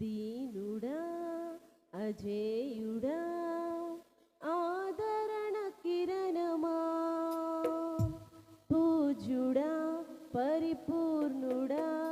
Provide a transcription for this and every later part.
దీనుడా అజేయుడా ఆదరణ కిరణమా? పూజుడా పరిపూర్ణుడా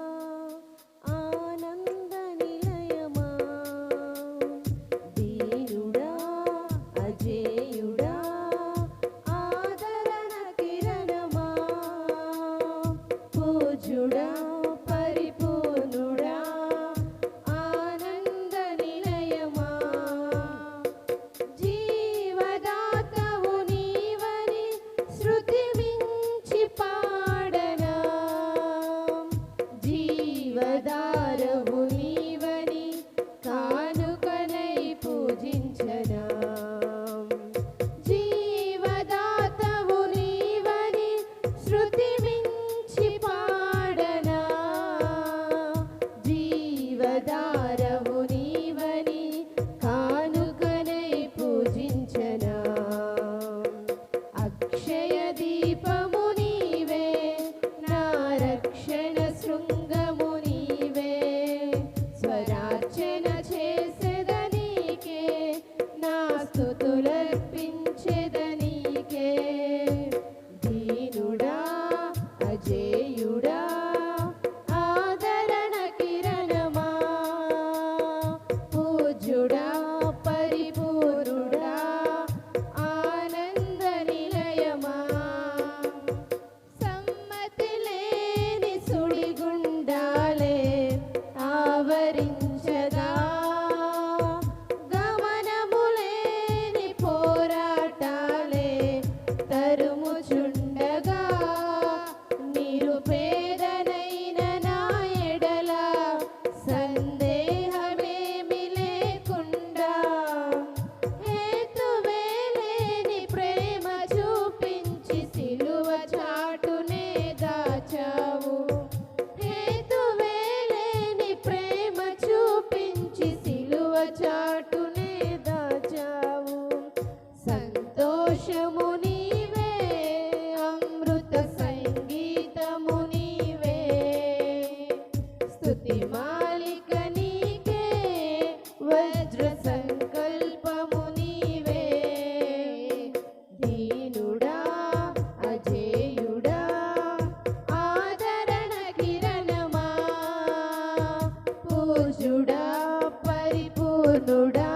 పూర్ణుడా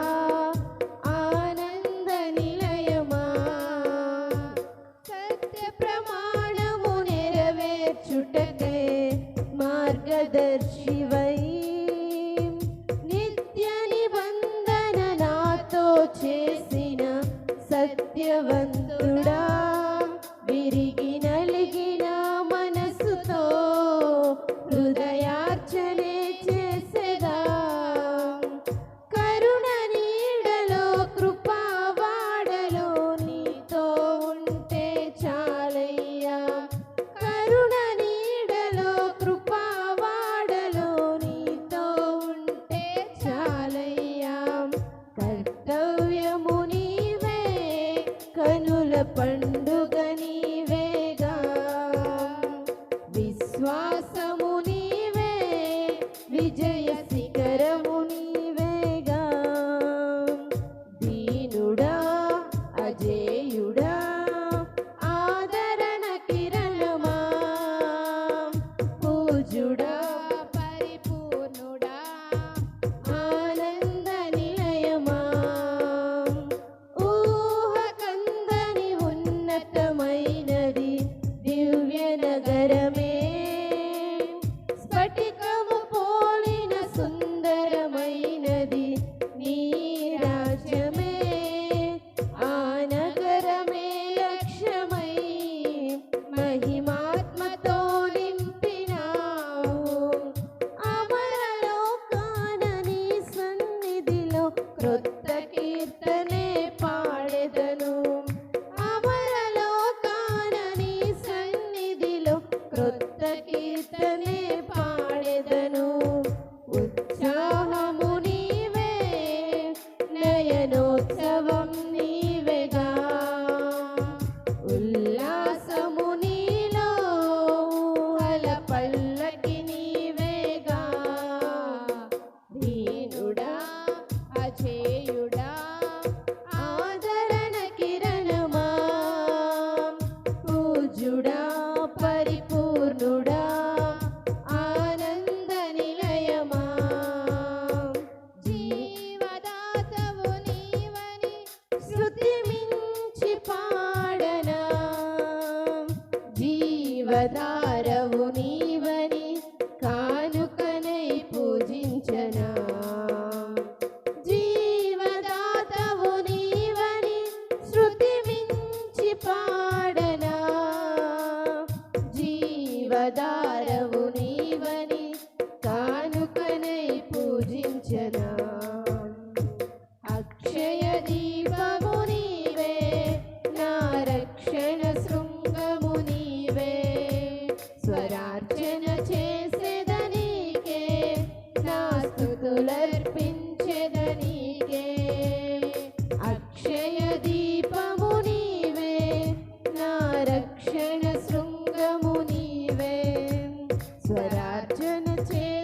ఆనంద నిలయమా సత్య ప్రమాణము నెరవేర్చుటకే మార్గదర్శివై నిత్య నిబంధన నాతో చేసిన సత్యవంతుడా విరిగి మనసుతో హృదయ కనుల పండుగ నీవేగా. విశ్వాసము నీవే విజయ శిఖరము నీవేగా. దీను सदा That I turn Good afternoon.